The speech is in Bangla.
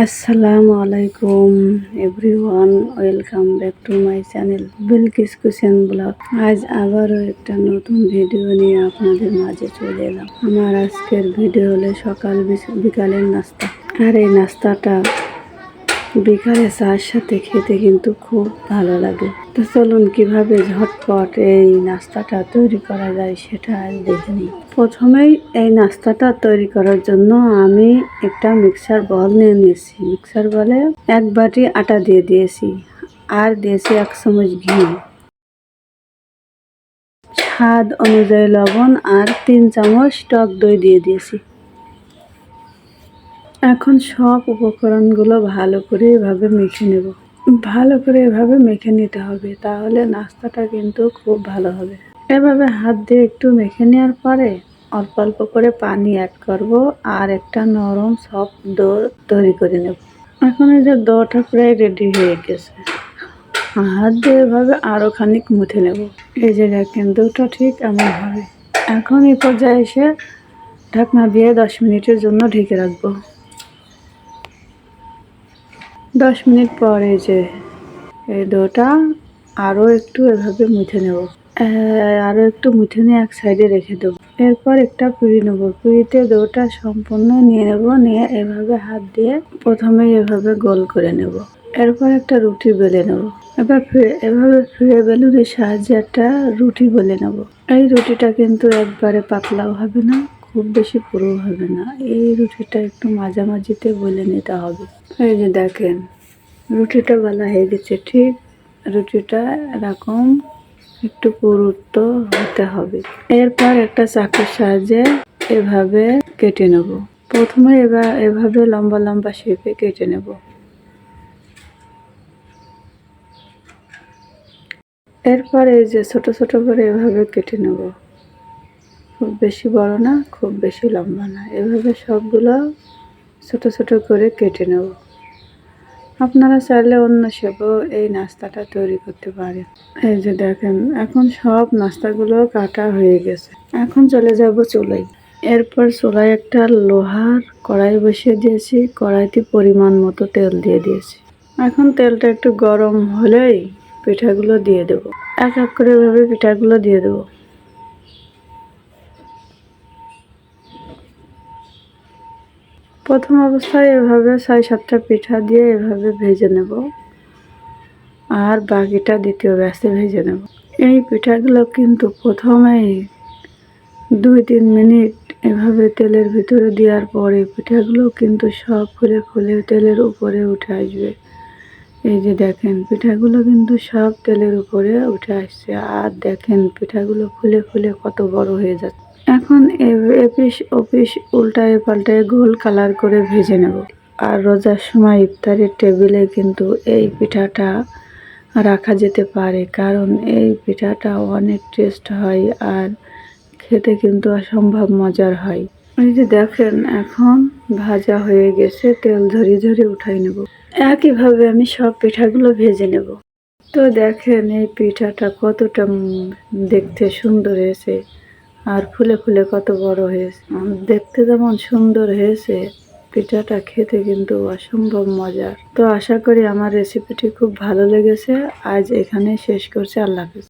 আসসালামু আলাইকুম, everyone, welcome back to my channel Bilkis Kusen blog. আজ আবারও একটা নতুন ভিডিও নিয়ে আপনাদের মাঝে চলে এলাম। আমার আজকের ভিডিও হলো সকাল বিকালের নাস্তা। আর এই নাস্তাটা বিকালে চার সাথে খেতে কিন্তু খুব ভালো লাগে। তো চলুন কীভাবে ঝটপট এই নাস্তাটা তৈরি করা যায় সেটা দেখে নিই। প্রথমেই এই নাস্তাটা তৈরি করার জন্য আমি একটা মিক্সার বল নিয়ে নিয়েছি। মিক্সার বলে এক বাটি আটা দিয়ে দিয়েছি আর দিয়েছি এক চামচ ঘি। স্বাদ অনুযায়ী লবণ আর তিন চামচ টক দই দিয়ে দিয়েছি। এখন সব উপকরণগুলো ভালো করে এভাবে মেখে নেব। ভালো করে এভাবে মেখে নিতে হবে, তাহলে নাস্তাটা কিন্তু খুব ভালো হবে। এভাবে হাত দিয়ে একটু মেখে নেওয়ার পরে অল্প অল্প করে পানি অ্যাড করব আর একটা নরম সফট ডো তৈরি করে নেব। এখন এই যে দোটা প্রায় রেডি হয়ে গেছে। হাত দিয়ে এভাবে আরও খানিক মুথে নেব। এই যে দেখেন দুটো ঠিক এমন হবে। এখন এই পর্যায়ে এসে ঢাকনা দিয়ে দশ মিনিটের জন্য ঢেকে রাখব। দশ মিনিট পরে যে এই ডোটা আরও একটু এভাবে মুছে নেব। আরও একটু মুছে নিয়ে এক সাইডে রেখে দেবো। এরপর একটা পুরি নেব। পুরিতে ডোটা সম্পূর্ণ নিয়ে নেব। নিয়ে এভাবে হাত দিয়ে প্রথমে এভাবে গোল করে নেব। এরপর একটা রুটি বেলে নেব। এবার এভাবে ফিরে বেলুনের সাহায্যে একটা রুটি বেলে নেব। এই রুটিটা কিন্তু একবারে পাতলাও হবে না। খুব বেশি পুরো হবে না। এই রুটিটা একটু মাঝামাঝিতে বলে নিতে হবে। এই যে দেখেন, রুটিটা বেলা হয়ে গেছে, ঠিক রুটিটা এরকম একটু পুরুত্ব হতে হবে। এরপর একটা চাকুর সাহায্যে এভাবে কেটে নেব। প্রথমে এবার এভাবে লম্বা লম্বা শেপে কেটে নেব। এরপর এই যে ছোট ছোট করে এভাবে কেটে নেব। খুব বেশি বড় না, খুব বেশি লম্বা না। এভাবে সবগুলো ছোট ছোট করে কেটে নেব। আপনারা চাইলে অন্য শেপও এই নাস্তাটা তৈরি করতে পারেন। এই যে দেখেন, এখন সব নাস্তাগুলো কাটা হয়ে গেছে। এখন চলে যাব চুলাই এরপর চুলায় একটা লোহার কড়াই বসিয়ে দিয়েছি। কড়াইতে পরিমাণ মতো তেল দিয়ে দিয়েছি। এখন তেলটা একটু গরম হলেই পিঠাগুলো দিয়ে দেবো। এক এক করে এভাবে পিঠাগুলো দিয়ে দেবো। প্রথম অবস্থায় এভাবে ছয় সাতটা পিঠা দিয়ে এভাবে ভেজে নেব। আর বাকিটা দ্বিতীয় ব্যাসে ভেজে নেব। এই পিঠাগুলো কিন্তু প্রথমেই দুই তিন মিনিট এভাবে তেলের ভিতরে দেওয়ার পরে পিঠাগুলো কিন্তু সব ফুলে ফুলে তেলের উপরে উঠে আসবে। এই যে দেখেন, পিঠাগুলো কিন্তু সব তেলের উপরে উঠে আসছে। আর দেখেন, পিঠাগুলো ফুলে ফুলে কত বড় হয়ে যাচ্ছে। এখন এপিস, ওপিস উল্টায় পাল্টায় গোল কালার করে ভেজে নেব। আর রোজার সময় ইফতারের টেবিলে কিন্তু এই পিঠাটা রাখা যেতে পারে, কারণ এই পিঠাটা অনেক টেস্ট হয় আর খেতে কিন্তু অসম্ভব মজার হয়। এই যে দেখেন, এখন ভাজা হয়ে গেছে, তেল ঝরিয়ে ঝরিয়ে উঠাই নেব। একইভাবে আমি সব পিঠাগুলো ভেজে নেব। তো দেখেন, এই পিঠাটা কতটা দেখতে সুন্দর হয়েছে। আর ফুলে ফুলে কত বড় হয়েছে। দেখতে যেমন সুন্দর হয়েছে, পিঠাটা খেতে কিন্তু অসম্ভব মজার। তো আশা করি আমার রেসিপিটি খুব ভালো লেগেছে। আজ এখানে শেষ করছি। আল্লাহ হাফিজ।